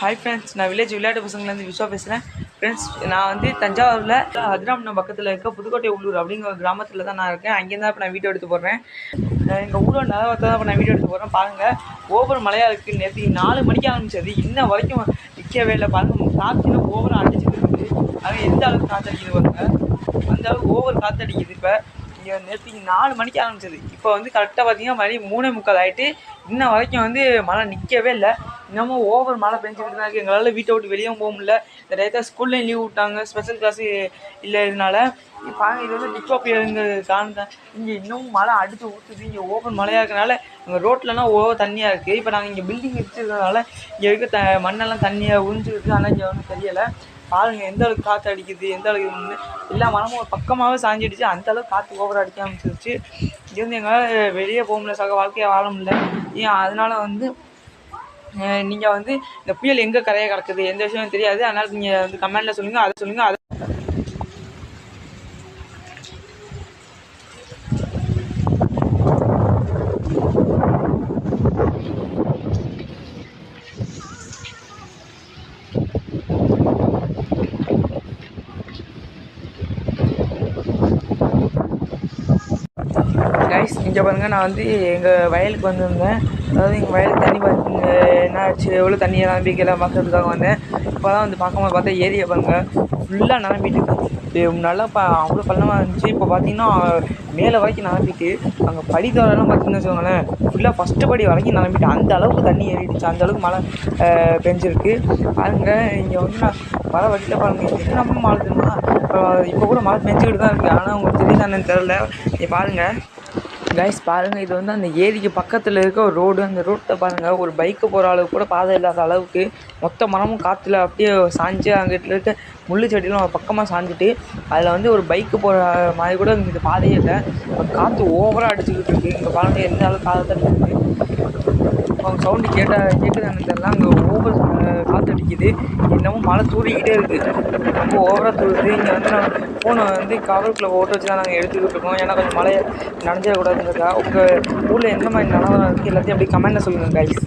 Hi friends நான் village விளையாட்டு பசங்கலேருந்து விஸ்வா பேசுகிறேன் ஃப்ரெண்ட்ஸ் நான் வந்து தஞ்சாவூரில் அதிராமணம் பக்கத்தில் இருக்க புதுக்கோட்டை உள்ளூர் அப்படிங்கிற ஒரு கிராமத்தில் தான் நான் இருக்கேன். அங்கேருந்து தான் இப்போ நான் வீடியோ எடுத்து போடுறேன். எங்கள் ஊரோட நிலவரத்தை தான் இப்போ நான் வீடியோ எடுத்து போடுறேன். பாருங்கள் ஓவர் மழையாக இருக்குது நேற்று நாலு மணிக்கு ஆரம்பிச்சது. இன்ன வரைக்கும் நிற்கவே இல்லை. பாருங்கள் காற்றுல ஓவராக அடிச்சுட்டு இருக்குது. அது எந்த அளவுக்கு காற்றடிக்குது பாருங்க. அந்த அளவுக்கு ஓவர் காற்றடிக்குது இப்போ. இங்கே நேற்று நாலு மணிக்கு ஆரம்பிச்சது. இப்போ வந்து கரெக்டாக பார்த்தீங்கன்னா மணி மூணே முக்கால் ஆகிட்டு இன்ன வரைக்கும் வந்து மழை நிற்கவே இல்லை. இன்னமும் ஓவர் மழை பெஞ்சிக்கிட்டு தான் இருக்குது எங்களால் வீட்டை விட்டு வெளியும் போக முடியல. இந்த டயத்தில் ஸ்கூல்லையும் லீவ் விட்டாங்க. ஸ்பெஷல் கிளாஸு இல்லை இதனால பாருங்க இது வந்து டிக்கோப்பியருங்க காரணம் இங்கே இன்னமும் மழை அடித்து ஊற்றுது இங்கே ஓவர் மழையாக இருக்கனால அங்கே ரோட்லலாம் ஓவர் தண்ணியாக இருக்குது இப்போ நாங்கள் இங்கே பில்டிங் வச்சுருக்கனால இங்கே இருக்க த மண்ணெல்லாம் தண்ணியாக உறிஞ்சிருக்கு ஆனால் இங்கே ஒன்றும் தெரியலை. பாருங்க எந்த அளவுக்கு காற்று அடிக்குது எந்த அளவுக்கு எல்லா மரமும் ஒரு பக்கமாகவே சாஞ்சிடுச்சு அந்த அளவுக்கு காற்று ஓவர் அடிக்க ஆரம்பிச்சிருச்சு. இங்கேருந்து எங்களால் வெளியே போக முடியல சக வாழ்க்கையை வாழ முடியல. ஏன் அதனால் வந்து நீங்கள் வந்து இந்த புயல் எங்கே கரையை கிடக்குது? எந்த விஷயமும் தெரியாது. அதனால் நீங்கள் வந்து கமெண்டில் சொல்லுங்கள் அதை சொல்லுங்கள் அதை காய்ஸ் இங்கே பாருங்க நான் வந்து எங்கள் வயலுக்கு வந்திருந்தேன். அதாவது எங்கள் வயலுக்கு தண்ணி பார்த்து என்ன ஆச்சு? எவ்வளோ தண்ணி நிரம்பிக்கல பார்க்கறதுக்காக வந்தேன். இப்போ தான் வந்து பார்க்கும்போது பார்த்தா ஏரியை பாருங்க ஃபுல்லாக நிரம்பிட்டு நல்லா ப அவ்வளோ பள்ளமாக இருந்துச்சு. இப்போ பார்த்தீங்கன்னா மேலே வரைக்கும் நிரம்பிட்டு அங்கே படித்தோரெல்லாம் பார்த்தீங்கன்னு வச்சுக்கோங்களேன் ஃபுல்லாக ஃபஸ்ட்டு படி வரைக்கும் நிரம்பிட்டு அந்த அளவுக்கு தண்ணி ஏறிடுச்சு. அந்த அளவுக்கு மழை பெஞ்சிருக்கு. பாருங்க இங்கே வந்து நான் வர வட்டியில் பாருங்க என்ன மழை தெரியுமா இப்போ கூட மழை பெஞ்சுக்கிட்டு தான் இருக்குது ஆனால் உங்களுக்கு தெரியுதானு தெரில நீ பாருங்கள் கைஸ் பாருங்கள் இது வந்து அந்த ஏரிக்கு பக்கத்தில் இருக்க ஒரு ரோடு அந்த ரோட்டை பாருங்கள் ஒரு பைக்கு போகிற அளவுக்கு கூட பாதை இல்லாத அளவுக்கு மொத்த மரமும் காற்றுல அப்படியே சாஞ்சு அங்கிட்ட இருக்க முள்ளு செடியெல்லாம் பக்கமாக சாஞ்சிட்டு அதில் வந்து ஒரு பைக்கு போகிற மாதிரி கூட இந்த பாதையே இல்லை. காற்று ஓவராக அடிச்சுக்கிட்டு இருக்குது இங்கே பாருங்கள் எந்த அளவுக்கு காற்று இருக்குது அவங்க சவுண்டு கேட்டால் கேட்குதான்னு தெரியல. அங்கே ஓவர் காற்று அடிக்குது இன்னமும் மழை தூவிக்கிட்டே இருக்குது ரொம்ப ஓவராக தூவுது. இங்கே வந்து நான் ஃபோனை வந்து கவருக்குள்ளே ஓட்ட வச்சு தான் நாங்கள் எடுத்துக்கிட்டு இருக்கோம். ஏன்னா கொஞ்சம் மழையை நனைஞ்சிடக்கூடாதுங்கிறதா உங்கள் ஊரில் எந்த மாதிரி நிலவரம் இருக்குது எல்லாத்தையும் அப்படியே கமெண்ட்டில் சொல்லுங்கள் கைஸ்